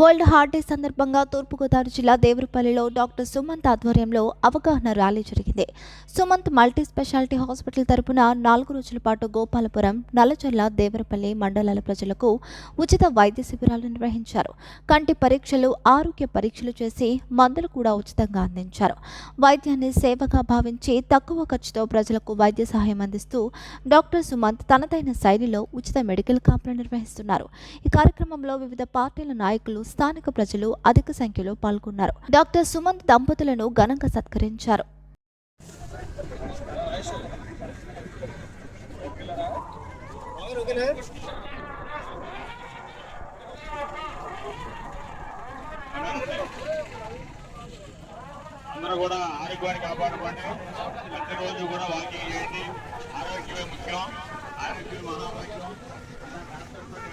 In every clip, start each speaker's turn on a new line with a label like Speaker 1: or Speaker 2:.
Speaker 1: World heart day సందర్భంగా తూర్పుగోదావరి జిల్లా దేవరపల్లిలో doctor Sumanth ఆధ్వర్యంలో అవగాహన ర్యాలీ జరిగింది. సుమంత్ మల్టీ స్పెషాలిటీ హాస్పిటల్ తరపున నాలుగు రోజుల పాటు గోపాలపురం నల్లచర్ల దేవరపల్లి మండలాల ప్రజలకు ఉచిత వైద్య శిబిరాలు నిర్వహించారు. కంటి పరీక్షలు ఆరోగ్య పరీక్షలు చేసి మందులు కూడా ఉచితంగా అందించారు. వైద్యాన్ని సేవగా భావించి తక్కువ ఖర్చుతో ప్రజలకు వైద్య సహాయం అందిస్తూ డాక్టర్ సుమంత్ తనదైన శైలిలో ఉచిత మెడికల్ క్యాంపులు నిర్వహిస్తున్నారు. ఈ కార్యక్రమంలో వివిధ పార్టీల నాయకులు స్థానిక ప్రజలు అధిక సంఖ్యలో పాల్గొన్నారు. డాక్టర్ సుమంత్ దంపతులను ఘనంగా సత్కరించారు.
Speaker 2: అందరూ కూడా ఆరోగ్యాన్ని కాపాడుకోండి. ప్రతిరోజు కూడా వాకింగ్ చేయండి. ఆరోగ్యమే ముఖ్యం. ఆరోగ్యం మహాభాగ్యం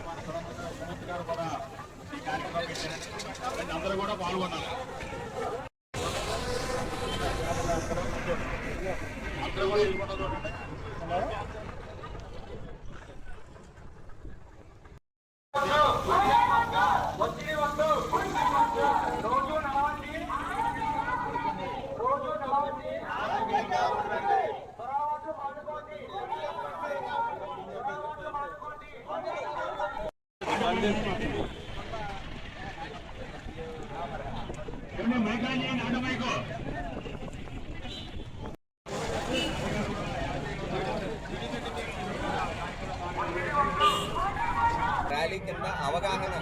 Speaker 2: మన సుమంత్ గారు కూడా ఈ కార్యక్రమం పెట్టారు అందరూ కూడా పాల్గొన్నారు అందరూ కూడా ఎన్ని మైకాలు చేయండి ఆడ మైకు
Speaker 3: ర్యాలీ కింద అవగాహన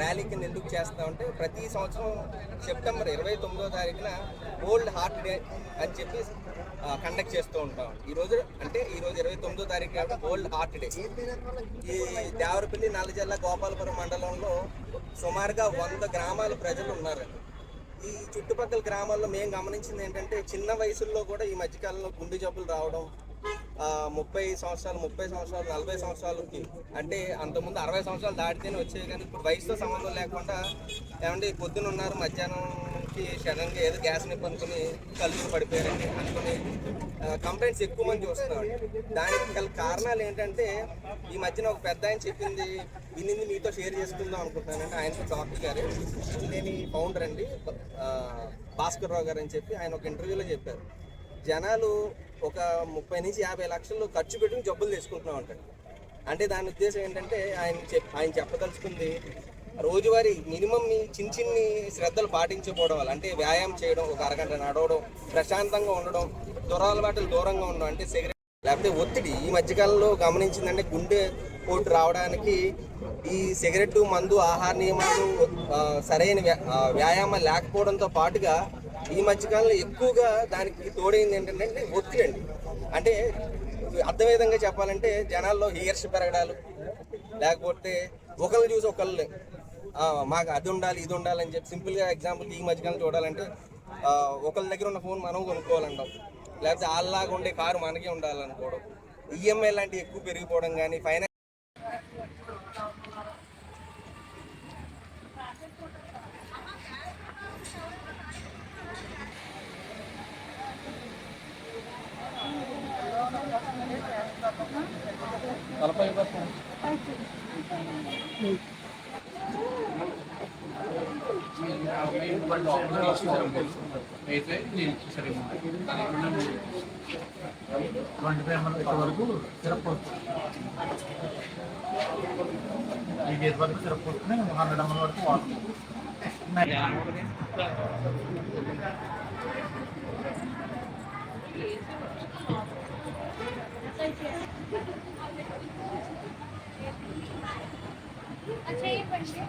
Speaker 3: ర్యాలీ కింద ఎందుకు చేస్తామంటే ప్రతి సంవత్సరం సెప్టెంబర్ ఇరవై తొమ్మిదో తారీఖున ఓల్డ్ హార్ట్ డే అని చెప్పి కండక్ట్ చేస్తూ ఉంటాం. ఈ రోజు అంటే ఈ రోజు ఇరవై తొమ్మిదో తారీఖు కాబట్టి ఓల్డ్ హార్ట్ డే. ఈ దేవరపల్లి నల్లజల్ల గోపాలపురం మండలంలో సుమారుగా వంద గ్రామాల ప్రజలు ఉన్నారు ఈ చుట్టుపక్కల గ్రామాల్లో మేము గమనించింది ఏంటంటే చిన్న వయసుల్లో కూడా ఈ మధ్యకాలంలో గుండె జబ్బులు రావడం ముప్పై సంవత్సరాలు ముప్పై సంవత్సరాలు నలభై సంవత్సరాలకి అంటే అంతకుముందు అరవై సంవత్సరాలు దాటితేనే వచ్చేవి. కానీ ఇప్పుడు వయసుతో సంబంధం లేకుండా ఏమంటే పొద్దున ఉన్నారు మధ్యాహ్నం మధ్యాహ్నంకి సడన్గా ఏదో గ్యాస్ నిప్పు అనుకుని కళ్ళు పడిపోయారండి. అనుకుని కంప్లైంట్స్ ఎక్కువ మంది చూస్తున్నాం దానికి గల కారణాలు ఏంటంటే ఈ మధ్యన ఒక పెద్ద ఆయన చెప్పింది వినింది మీతో షేర్ చేసుకుందాం అనుకుంటున్నానంటే ఆయన డాక్టర్ గారు. నేను ఫౌండర్ అండి. భాస్కర్ రావు గారు అని చెప్పి ఆయన ఒక ఇంటర్వ్యూలో చెప్పారు. జనాలు ఒక ముప్పై నుంచి యాభై లక్షలు ఖర్చు పెట్టుకుని జబ్బులు తీసుకుంటున్నాం అంటాడు అంటే దాని ఉద్దేశం ఏంటంటే ఆయన చెప్ ఆయన చెప్పదలుచుకుంది రోజువారీ మినిమం మీ చిన్న చిన్ని శ్రద్ధలు పాటించకపోవడం వల్ల అంటే వ్యాయామం చేయడం ఒక అరగంట నడవడం ప్రశాంతంగా ఉండడం దురలవాటులు దూరంగా ఉండడం అంటే సిగరెట్ లేకపోతే ఒత్తిడి ఈ మధ్యకాలంలో గమనించిందంటే గుండె పోటు రావడానికి ఈ సిగరెట్ మందు ఆహార నియమాలు సరైన వ్యాయామం లేకపోవడంతో పాటుగా ఈ మధ్యకాలంలో ఎక్కువగా దానికి తోడైంది ఏంటంటే ఒత్తిడి అండి. అంటే అర్థం విధంగా చెప్పాలంటే జనాల్లో హియర్స్ పెరగడాలు లేకపోతే ఒకళ్ళు చూసి ఒకళ్ళు మాకు అది ఉండాలి ఇది ఉండాలి అని చెప్పి సింపుల్గా ఎగ్జాంపుల్ ఈ మధ్యకాలం చూడాలంటే ఒకళ్ళ దగ్గర ఉన్న ఫోన్ మనం కొనుక్కోవాలంటాం. లేకపోతే వాళ్ళలాగా ఉండే కారు మనకే ఉండాలనుకోవడం. ఈఎంఐ లాంటివి ఎక్కువ పెరిగిపోవడం కానీ ఫైనాన్స్
Speaker 4: అయితే నేను సరిగ్గా ట్వంటీ ఫైవ్ ఎంఎల్ వరకు సిరప్ వస్తుంది ఈ డేస్ వరకు సిరప్ వస్తుంది హండ్రెడ్ ఎంఎల్ వరకు వాటర్
Speaker 5: अच्छा ये पढ़िए